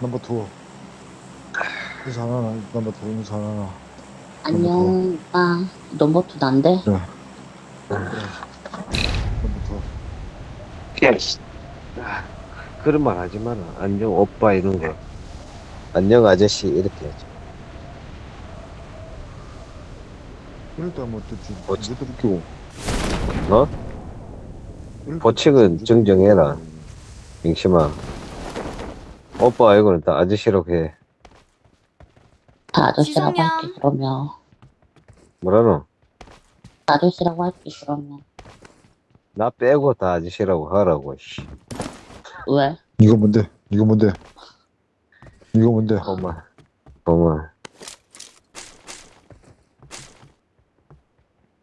넘버 투. 인사 하나, 넘버 투 인사 하나. 안녕, 오빠. 넘버 투 난데? 네. 넘버 투. 야, 씨. 아, 그런 말 하지 마라. 안녕, 오빠, 이런 거. 안녕, 아저씨, 이렇게 하지. 이럴 때 하면 어떻지? 이것도 웃기고. 어? 법칙은 하면 정정해라. 웃기고. 빙심아. 오빠, 이거는 다 아저씨라고 해. 다 아저씨라고. 할게, 그러면. 뭐라노? 아저씨라고 할게, 그러면. 나 빼고 다 아저씨라고 하라고, 씨. 왜? 이거 뭔데? 이거 뭔데? 이거 뭔데? 고마. 고마.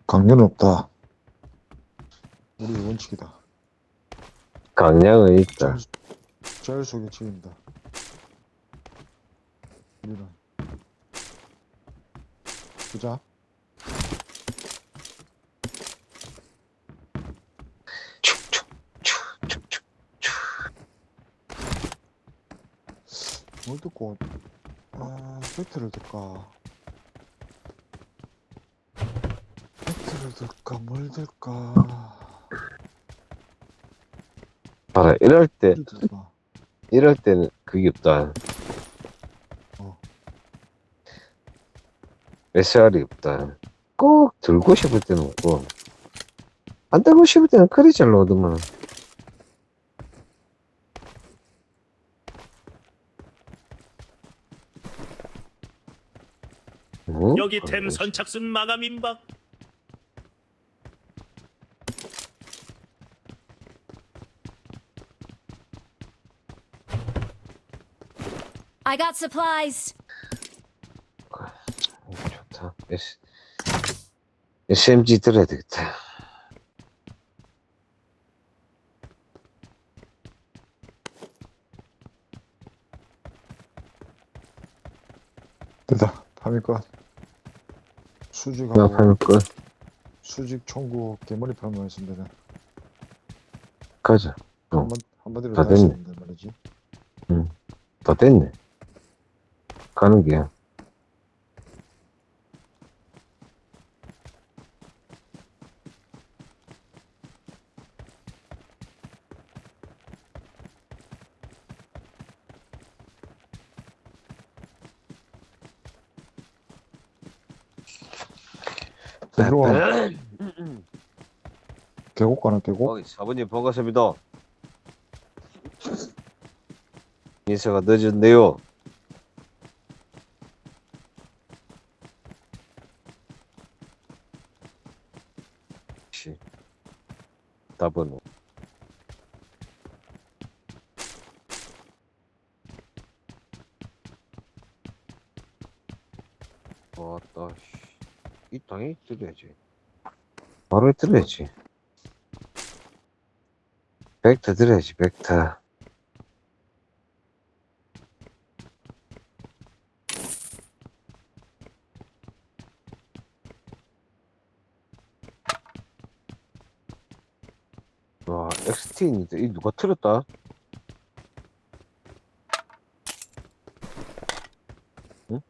강렬은 없다. 우리 원칙이다. 강량은 있다. 속에 책임다. 우리는. 보자. 뭘 듣고, 아, 팩트를 들까? 팩트를 들까, 뭘 들까? 봐라, 이럴 때, 뭘 들까? 이럴 때는 그게 없다. 어. SR이 없다. 꼭 들고 싶을 때는 없고, 안 들고 싶을 때는 그리 잘. 어? 여기 템 아이고, 선착순 마감 임박. I got supplies. 좋다. S, SMG 들어야 되겠다. 됐다. 파밀것. 나 수직하고 파는 거 수직 총구 개머리 파면 했습니다. 가자. 어. 한번 한번 들어 다 다시 됐네. 했는데 말이지. 다 됐네. 가는 게야. 들어와. 계곡 가나 계곡? 어, 사부님 반갑습니다. 인사가 늦었네요. 4번 왔다 이 땅에 뚫려야지. 바로 뚫려야지. 백터 들어야지 백터. XT인데, 이 누가 틀었다?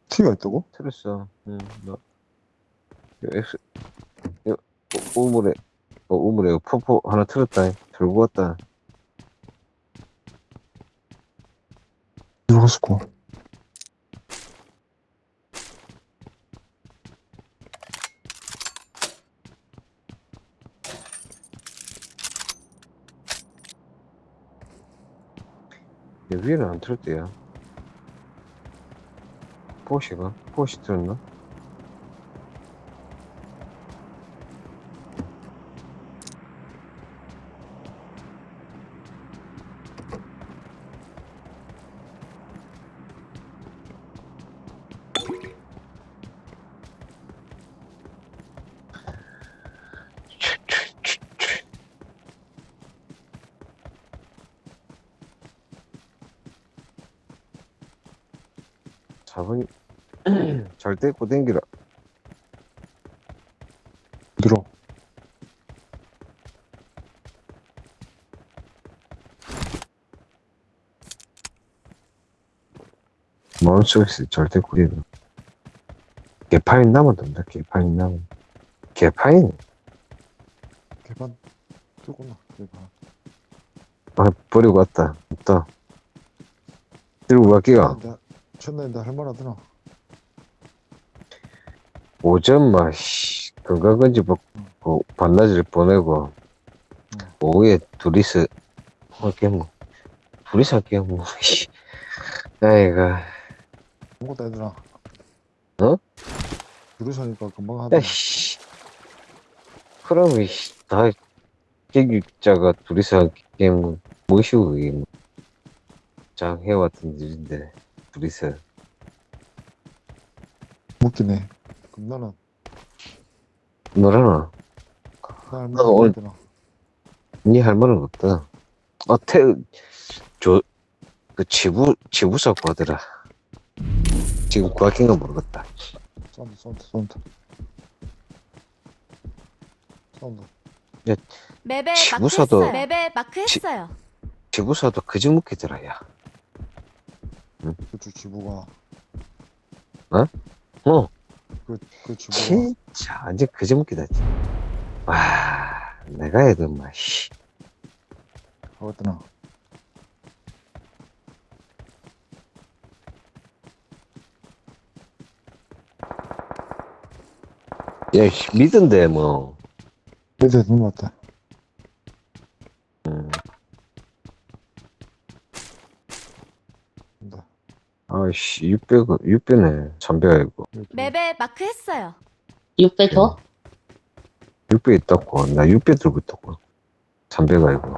티가 있다고? 틀었어. 응, 나. 요 X, 요, 우- 우물에, 어, 우물에 포포 하나 틀었다. 들고 왔다. 들어갔고. 위에는 안 틀었대요. 포시가? 포시 틀었나? 사번이 잘 떼고 댕기라. 들어. 마음속에서 절대 꾸리는 개파인 남았던다 개파인 남 개파인? 개판 조금만 개판. 아 버리고 왔다. 없다. 들고 갈게요 첫날인데 할만하더나 오전 막 씨 건강건지 먹고 반나절 보내고 오후에 둘이서 할게 뭐. 둘이서 할게 뭐 씨. 아이가 아무것도 해더나 어? 둘이서 하니까 금방 하더나 야씨. 그러면 씨, 다 계획자가 둘이서 할게 뭐 뭐시고 뭐. 장 해왔던 일인데 둘이서 웃기네 그럼 나는 너라나 나 나도 오늘- 니할 말은 없다. 아, 태, 저, 그, 지부, 지부 사고 하더라. 지금 구할긴가 모르겠다. 사운드 사운드 사운드 사운드 맵에 지구사도- 마크했어요. 맵에 마크했어요. 지부사도 그지 묵히더라, 야. 그쪽 지부가. 어, 그, 그 지부가. 진짜, 완전 그지 묵히다. 와, 내가 해도, 막, 씨. 하겠더나 야, 씨, 믿은데, 뭐. 내대 눈 맞다 씨, 600, 600네. 300이고. 맵에 마크했어요. 6배 줘? 600 있다고. 나 600 들고 있다고. 300 아니고.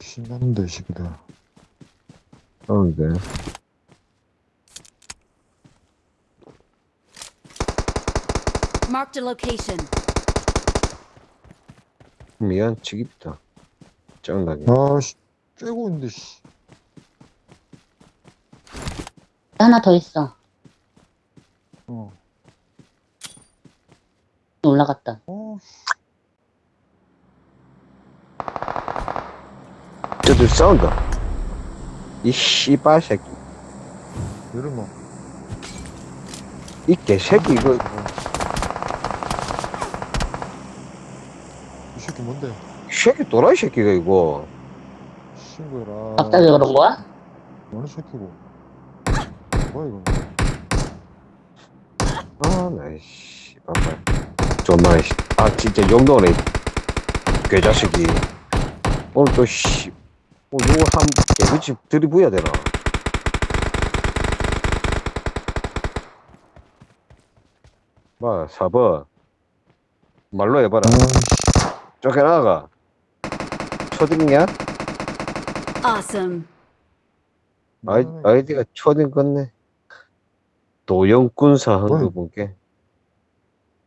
신나는데 시기들 어, 근데. Marked a location. 미안, 지깁다. 짱나게. 아 씨 쬐고 있는데 씨 하나 더 있어. 어. 올라갔다. 어, 씨. 저들 싸운다. 이 씨발 새끼. 이런 이 개새끼 이거 이 새끼 뭔데? 이 새끼 또라이 새끼가 이거. 신고해라. 갑자기 그런 거야? 어느 새끼고? 뭐야 이거? 아나씨 봐봐. 정말 씨. 아 진짜 용도네. 개자식이. 오늘 또 씨. 오늘 누구 한 개그치 들이부어야 되나? 봐 4번. 말로 해봐라. 쫓겨나가. 초딩이야? Awesome. 아이, 아이디가 초딩 같네. 도영군사 한거 어이. 볼게.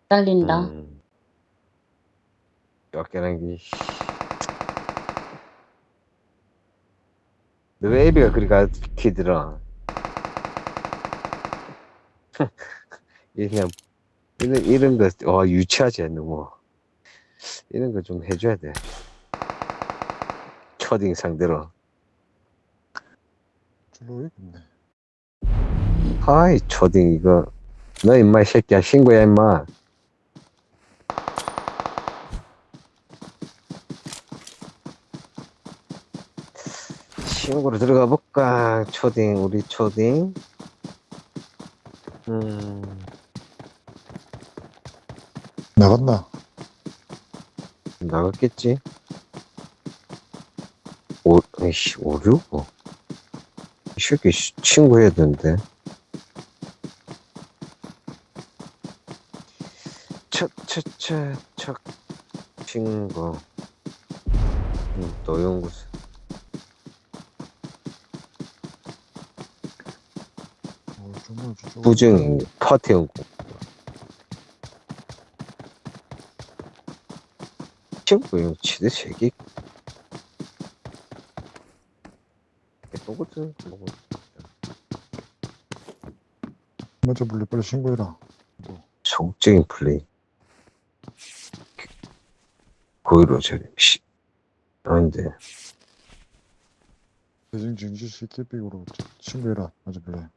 잘린다. 음. 쫓겨난 게, 씨. 너왜 애비가 그리 가르치더라? 이 그냥, 이런, 이런 거, 와, 유치하지, 너무. 이런 거 좀 해줘야 돼. 초딩 상대로. 줄로 있겠네. 아이, 초딩, 이거. 너, 임마, 이 새끼야. 신고야, 임마. 신고로 들어가 볼까? 초딩, 우리 초딩. 음, 나갔나? 나갔겠지? 오, 에이씨, 오류고. 이 새끼, 씨, 친구 해야 되는데. 첫, 친구. 음, 노영구스. 어, 정말 진짜. 부정, 파티형. 친구형 치대 세개 똑같은 뭐 먼저 불리 빨리 신고해라. 소극적인 플레이 거기로 저기 씨 아닌데 대중 증시 시키빅으로 친구해라 아주 그래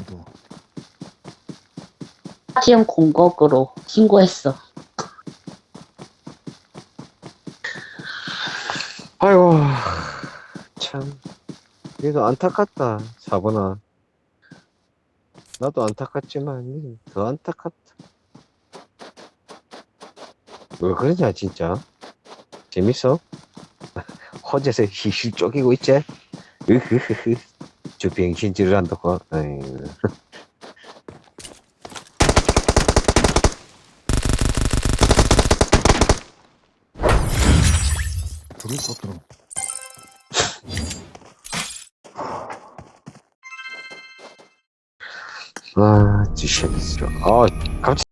이거 지금 공격으로 신고했어. 아이고, 참. 그래도 안타깝다, 사번아. 나도 안타깝지만, 더 안타깝다. 왜 그러냐, 진짜? 재밌어? 호재에서 히히 쪼개고 있지? 으흐흐흐. 저 병신질을 한다고. 아이고. 둘이 썼더라 아, 싫어. 아, 갑자기